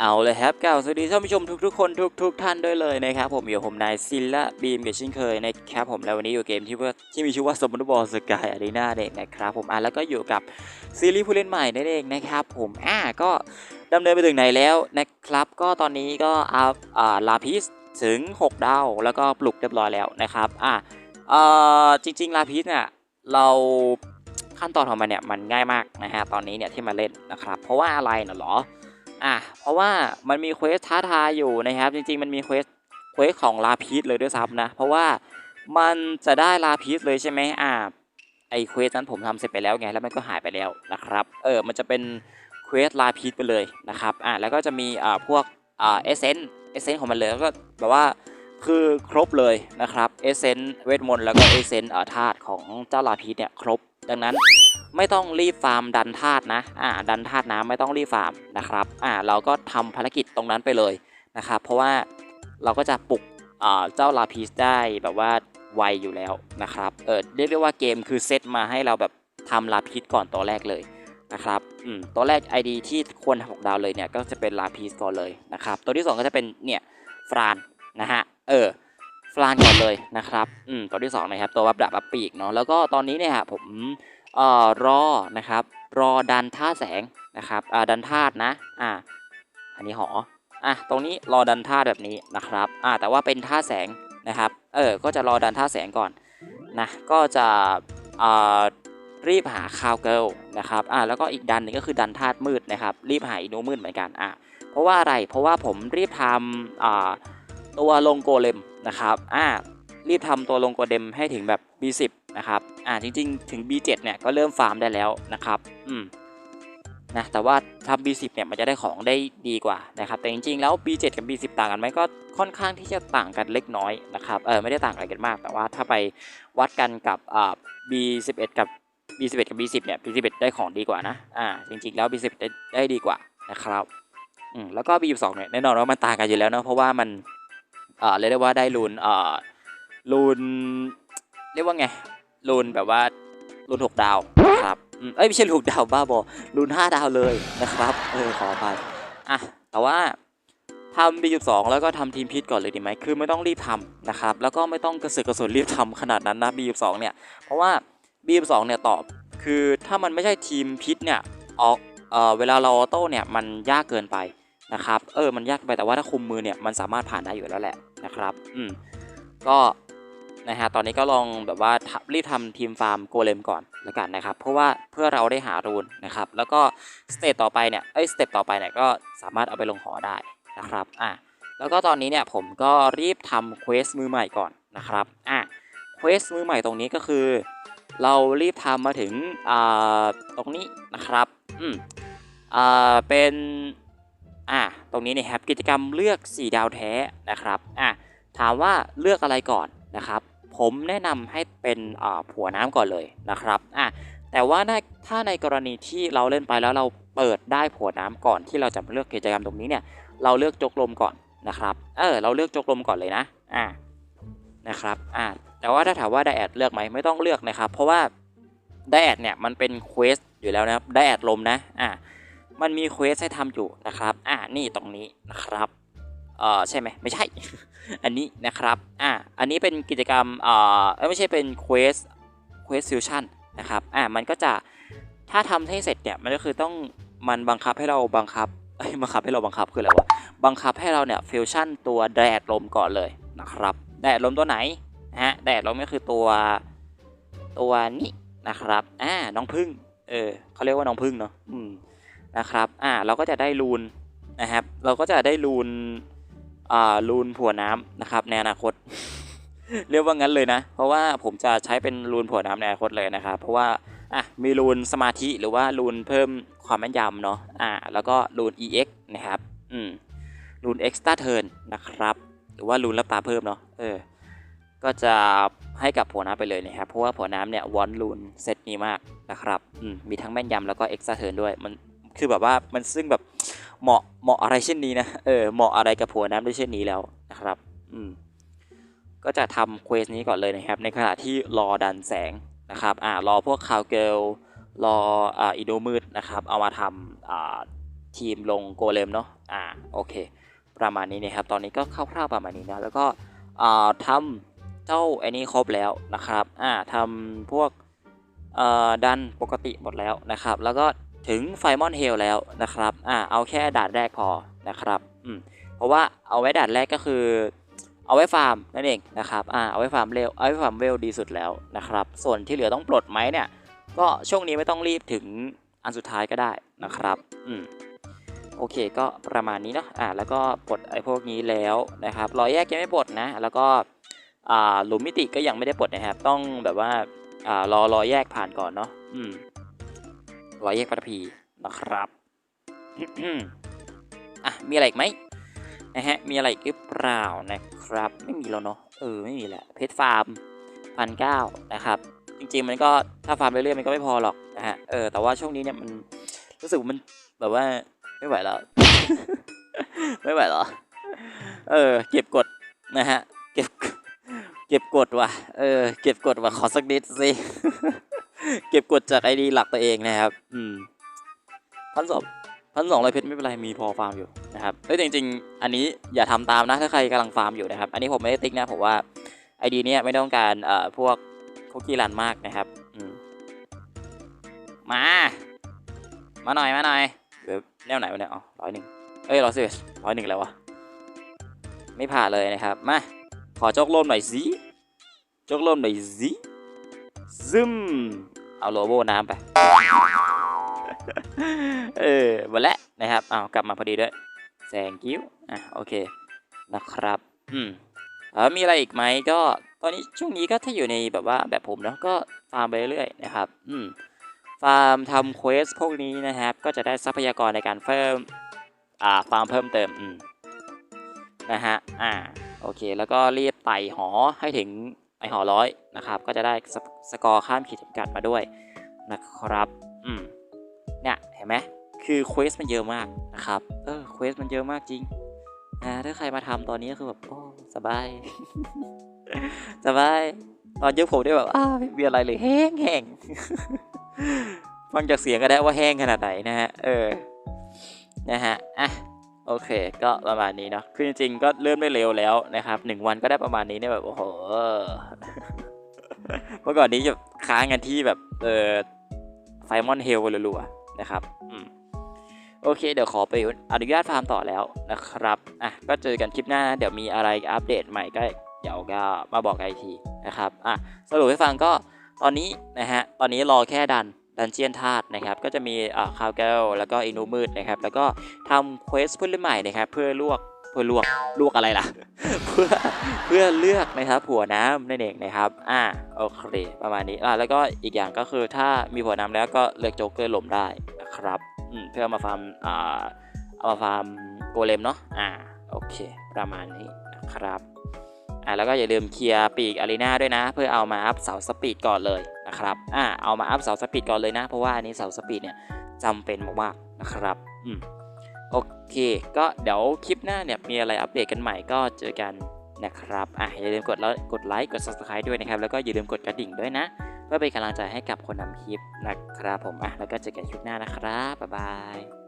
เอาเลยครับกล่าวสวัสดีท่านผู้ชมทุกๆคนทุกๆท่านด้วยเลยนะครับผมอยู่ผมนายซิลละบีมกับเช่นเคยนะครับผมแล้ววันนี้อยู่เกมที่ว่าที่มีชื่อว่าสมบัติบอลสกายอารีนาเองนะครับผมอะแล้วก็อยู่กับซีรีส์ผู้เล่นใหม่นั่นเองนะครับผมอะก็ดำเนินไปถึงไหนแล้วนะครับ ก็ตอนนี้ก็อัพอ่าลาพิสถึง 6 ดาว แล้วก็ปลุกเรียบร้อยแล้วนะครับอะเอ่อจริงๆลาพิสเนี่ยเราขั้นตอนของมันเนี่ยมันง่ายมากนะฮะตอนนี้เนี่ยที่มาเล่นนะครับเพราะว่าอะไรน่ะหรอ อะเพราะว่ามันมีเควสท้าทายอยู่นะครับ จริงๆ มันมีเควสเควสของลาพีสเลยด้วยซ้ำนะ เพราะว่ามันจะได้ลาพีสเลยใช่ไหมอ่าไอเควสนั้นผมทำเสร็จไปแล้วไงแล้วมันก็หายไปแล้วนะครับ เออมันจะเป็นเควสลาพีสไปเลยนะครับอ่าแล้วก็จะมีอ่าพวกอ่าเอเซนเอเซนของมันเลยแล้วก็แบบว่าคือครบเลยนะครับเอเซนเวทมนต์แล้วก็เอเซนอ่าธาตุของเจ้าลาพีสเนี่ยครบดังนั้น ไม่ต้องรีบฟาร์มดันธาตุนะอ่าดันธาตุน้ำไม่ต้องรีบฟาร์มนะครับอ่าเราก็ทำภารกิจตรงนั้นไปเลยนะครับเพราะว่าเราก็จะปลุกอ่าเจ้าลาพีสได้แบบว่าไวอยู่แล้วนะครับเออเรียกได้ว่าเกมคือเซตมาให้เราแบบทำลาพีสก่อนตัวแรกเลยนะครับอืมตัวแรก ID ที่ควรทำหกดาวเลยเนี่ยก็จะเป็นลาพีสก่อนเลยนะครับตัวที่สองก็จะเป็นเนี่ยฟรานนะฮะเออฟรานก่อนเลยนะครับอืมตัวที่สองนะครับตัววับดับวับปีกเนาะแล้วก็ตอนนี้เนี่ยฮะผม เอ่อรอนะครับ รอดันท่าแสงนะครับอ่าดันธาตุนะอ่าอันนี้หออะตรงนี้รอดันธาตุแบบนี้นะครับอ่าแต่ว่าเป็นท่าแสงนะครับเออก็จะรอดันท่าแสงก่อนนะก็จะอ่ารีบหาคาวเกิลนะครับอ่าแล้วก็อีกดันนึงก็คือดันธาตุมืดนะครับ รีบหาอีโนมืดเหมือนกันอะเพราะว่าอะไรเพราะว่าผมรีบทำอ่าตัวลงโกเลมนะครับอ่ารีบทำตัวลงโกเลมให้ถึงแบบ B10 นะครับอ่าจริงๆ ถึง B7 เนี่ยก็เริ่มฟาร์มได้แล้วนะครับอืมนะแต่ว่าทำ B10 เนี่ยมันจะได้ของได้ดีกว่านะครับแต่จริงๆแล้ว B7 กับ B10 ต่างกันไหมก็ค่อนข้างที่จะต่างกันเล็กน้อยนะครับเออไม่ได้ต่างอะไรกันมาก แต่ว่าถ้าไปวัดกันกับอ่า B11 กับ B11 กับ B10 เนี่ย B11 ได้ของดีกว่านะอ่าจริงๆแล้ว B11 ได้ได้ดีกว่านะครับอืมแล้วก็ B12 เนี่ยแน่นอนว่ามันต่างกันอยู่แล้วเนาะเพราะว่ามันอ่าเรียกได้ว่าได้รูนอ่ารูนเรียกว่าไง รูนแบบว่ารูนหกดาวครับเอ้ยไม่ใช่รูนหกดาวบ้าบอรูนห้าดาวเลยนะครับเออขออภัยอะแต่ว่าทำ B12 แล้วก็ทำทีมพิษก่อนเลยดีไหมคือไม่ต้องรีบทำนะครับ แล้วก็ไม่ต้องกระสือกระสนรีบทำขนาดนั้นนะ B12 เนี่ย เพราะว่า B12 เนี่ยตอบ คือถ้ามันไม่ใช่ทีมพิษเนี่ยออกเอ่อเวลาเราออโต้เนี่ยมันยากเกินไปนะครับ เออ มันยากไปแต่ว่าถ้าคุมมือเนี่ยมันสามารถผ่านได้อยู่แล้วแหละนะครับ อืม ก็ นะฮะตอนนี้ก็ลองแบบว่ารีบทำทีมฟาร์มโกเลมก่อนแล้วกันนะครับ เพราะว่าเพื่อเราได้หารูนนะครับ แล้วก็สเตจต่อไปเนี่ยเอ้สเต็ปต่อไปเนี่ยก็สามารถเอาไปลงหอได้นะครับอะแล้วก็ตอนนี้เนี่ยผมก็รีบทำเควสมือใหม่ก่อนนะครับอะเควสมือใหม่ตรงนี้ก็คือ เรารีบทำมาถึงอ่าตรงนี้นะครับอืมอ่าเป็นอะตรงนี้เนี่ยครับกิจกรรมเลือก 4 ดาวแท้นะครับอะถามว่าเลือกอะไรก่อนนะครับ ผมแนะนำให้เป็นผัวน้ำก่อนเลยนะครับอะแต่ว่าถ้าในกรณีที่เราเล่นไปแล้วเราเปิดได้ผัวน้ำก่อนที่เราจะเลือกกิจกรรมตรงนี้เนี่ยเราเลือกจกลมก่อนนะครับเออเราเลือกจกลมก่อนเลยนะอ่านะครับอ่าแต่ว่าถ้าถามว่าไดแอดเลือกไหมไม่ต้องเลือกนะครับ เพราะว่าไดแอดเนี่ยมันเป็นเควสอยู่แล้วนะครับไดแอดลมนะอ่ามันมีเควสให้ทำอยู่นะครับอ่านี่ตรงนี้นะครับ เอ่อใช่ไหมไม่ใช่ อันนี้นะครับอ่าอันนี้เป็นกิจกรรมเอ่อไม่ใช่เป็น Quest Quest Fusion นะครับอ่ามันก็จะถ้าทำให้เสร็จเนี่ยมันก็คือต้องมันบังคับให้เราบังคับเอ้บังคับให้เราบังคับคืออะไรวะบังคับให้เราเนี่ยฟิวชั่นตัวแดดลมก่อนเลยนะครับแดดลมตัวไหนนะฮะแดดลมก็คือตัวตัวนี้นะครับอ่าน้องพึ่งเออเขาเรียกว่าน้องพึ่งเนาะอืมนะครับอ่าเราก็จะได้รูนนะครับเราก็จะได้รูน อ่ารูนผัวน้ำนะครับในอนาคต เรียกว่างั้นเลยนะ เพราะว่าผมจะใช้เป็นรูนผัวน้ำในอนาคตเลยนะครับ เพราะว่าอะมีรูนสมาธิหรือว่ารูนเพิ่มความแม่นยำเนาะอ่าแล้วก็รูน EX นะครับอืมรูน extra turn นะครับ หรือว่ารูนรับตาเพิ่มเนาะเออก็จะให้กับผัวน้ำไปเลยนะครับ เพราะว่าผัวน้ำเนี่ยวอนรูนเซตนี้มากนะครับ อืม มีทั้งแม่นยำแล้วก็ extra turn ด้วย มันคือแบบว่ามันซึ่งแบบ เหมาะเหมาะอะไรเช่นนี้นะเออเหมาะอะไรกับผัวน้ำด้วยเช่นนี้แล้วนะครับอืมก็จะทำเควสนี้ก่อนเลยนะครับ ในขณะที่รอดันแสงนะครับอ่ารอพวกคาวเกลรออ่าอิโดมืดนะครับ เอามาทำอ่าทีมลงโกเลมเนาะอ่าโอเค ประมาณนี้นะครับ ตอนนี้ก็คร่าวๆประมาณนี้นะแล้วก็อ่าทำเจ้าไอ้นี้ครบแล้วนะครับอ่าทำพวกอ่อดันปกติหมดแล้วนะครับ แล้วก็ ถึงไฟมอนเฮลแล้วนะครับอ่าเอาแค่ด่านแรกพอนะครับอืมเพราะว่าเอาไว้ด่านแรกก็คือ เอาไว้ฟาร์มนั่นเองนะครับอ่าเอาไว้ฟาร์มเร็วเอาไว้ฟาร์มเวลดีสุดแล้วนะครับ ส่วนที่เหลือต้องปลดไหมเนี่ย ก็ช่วงนี้ไม่ต้องรีบถึงอันสุดท้ายก็ได้นะครับอืมโอเคก็ประมาณนี้เนาะอ่าแล้วก็ปลดไอ้พวกนี้แล้วนะครับรอยแยกยังไม่ปลดนะ แล้วก็อ่าหลุมมิติก็ยังไม่ได้ปลดนะครับ ต้องแบบว่าอ่ารอรอแยกผ่านก่อนเนาะอืม รอแยกปัตภีนะครับอะมีอะไรอีกไหมนะฮะมีอะไรอีกหรือเปล่านะครับ ไม่มีแล้วเนาะเออไม่มีแหละเพชรฟาร์มพันเก้านะครับจริงๆมันก็ถ้าฟาร์มเรื่อยๆมันก็ไม่พอหรอกนะฮะเออแต่ว่าช่วงนี้เนี่ยมันรู้สึกว่ามันแบบว่าไม่ไหวแล้ว ไม่ไหวเหรอเออ เก็บกดนะฮะเก็บเก็บกดว่ะเออเก็บกดว่ะขอสักนิดสิ เก็บกดจากไอดีหลักตัวเองนะครับ อืมพันสองพันสองร้อยเพชรไม่เป็นไรมีพอฟาร์มอยู่นะครับเอ้ยแต่จริง ๆ อันนี้อย่าทำตามนะถ้าใครกำลังฟาร์มอยู่นะครับ อันนี้ผมไม่ได้ติ๊กนะผมว่าไอดีเนี้ยไม่ต้องการเอ่อพวกคุกกี้รันมากนะครับ อืมมา มาหน่อยมาหน่อยเดี๋ยวแนวไหนวะเนี่ยอ๋อร้อยหนึ่งเอ้ยร้อยสิบร้อยหนึ่งแล้ววะไม่ผ่านเลยนะครับมาขอโจกโลมหน่อยสิโจกโลมหน่อยสิซึม เอาโลโบน้ำไป เออหมดแล้วนะครับเอากลับมาพอดีด้วยแซงกิ้วอะโอเคนะครับ อืมแล้วมีอะไรอีกไหมก็ตอนนี้ช่วงนี้ก็ถ้าอยู่ในแบบว่าแบบผมเนาะก็ฟาร์มไปเรื่อยๆนะครับ อืมฟาร์มทำเควสพวกนี้นะครับ ก็จะได้ทรัพยากรในการเพิ่มอ่าฟาร์มเพิ่มเติมอืมนะฮะอ่าโอเค แล้วก็รีบไต่หอให้ถึง ไอหอร้อยนะครับ ก็จะได้สกสกอร์ข้ามขีดจำกัดมาด้วยนะครับอืมเนี่ยเห็นไหมคือเควสมันเยอะมากนะครับเออเควสมันเยอะมากจริงนะถ้าใครมาทำตอนนี้ก็คือแบบโอ้สบาย สบายตอนยุคผมได้แบบอ้าไม่มีอะไรเลยแห้งแห้งฟังจากเสียงก็ได้ว่าแห้งขนาดไหนนะฮะเออนะฮะอะ โอเค ก็ประมาณนี้เนาะคือจริงๆก็เริ่มได้เร็วแล้วนะครับหนึ่งวันก็ได้ประมาณนี้เนี่ยแบบโอ้โหเมื่อก่อนนี้จะค้างกันที่แบบเออไฟมอนเฮลรัวๆนะครับอืมโอเค เดี๋ยวขอไปอนุญาตฟาร์มต่อแล้วนะครับอะก็เจอกันคลิปหน้า เดี๋ยวมีอะไรอัปเดตใหม่ก็เดี๋ยวก็มาบอกกันอีกทีนะครับอะสรุปให้ฟังก็ตอนนี้นะฮะตอนนี้รอแค่ดัน ดันเจียนธาตุนะครับ ก็จะมีอ่าคาวแก้วแล้วก็อินูมืดนะครับ แล้วก็ทำเควสเพื่อเล่นใหม่นะครับ เพื่อลวกเพื่อลวกลวกอะไรล่ะ เพื่อเพื่อเลือกนะครับผัวน้ำนั่นเองนะครับ อ่าโอเคประมาณนี้อ่าแล้วก็อีกอย่างก็คือถ้ามีผัวน้ำแล้วก็เลือกโจ๊กเกอร์หลมได้นะครับอืมเพื่อมาฟาร์มอ่าเอามาฟาร์มโกเลมเนาะอ่าโอเค ประมาณนี้นะครับอ่าแล้วก็อย่าลืมเคลียร์ปีกอารีนาด้วยนะ เพื่อเอามาอัพเสาสปีดก่อนเลย นะครับอ่าเอามาอัพเสาสปีดก่อนเลยนะ เพราะว่าอันนี้เสาสปีดเนี่ยจำเป็นมากๆนะครับอืมโอเค ก็เดี๋ยวคลิปหน้าเนี่ยมีอะไรอัปเดตกันใหม่ก็เจอกันนะครับอะอย่าลืมกดแล้วกดไลค์กด subscribe ด้วยนะครับ แล้วก็อย่าลืมกดกระดิ่งด้วยนะ เพื่อเป็นกำลังใจให้กับคนนำคลิปนะครับผมอะแล้วก็เจอกันคลิปหน้านะครับบ๊ายบาย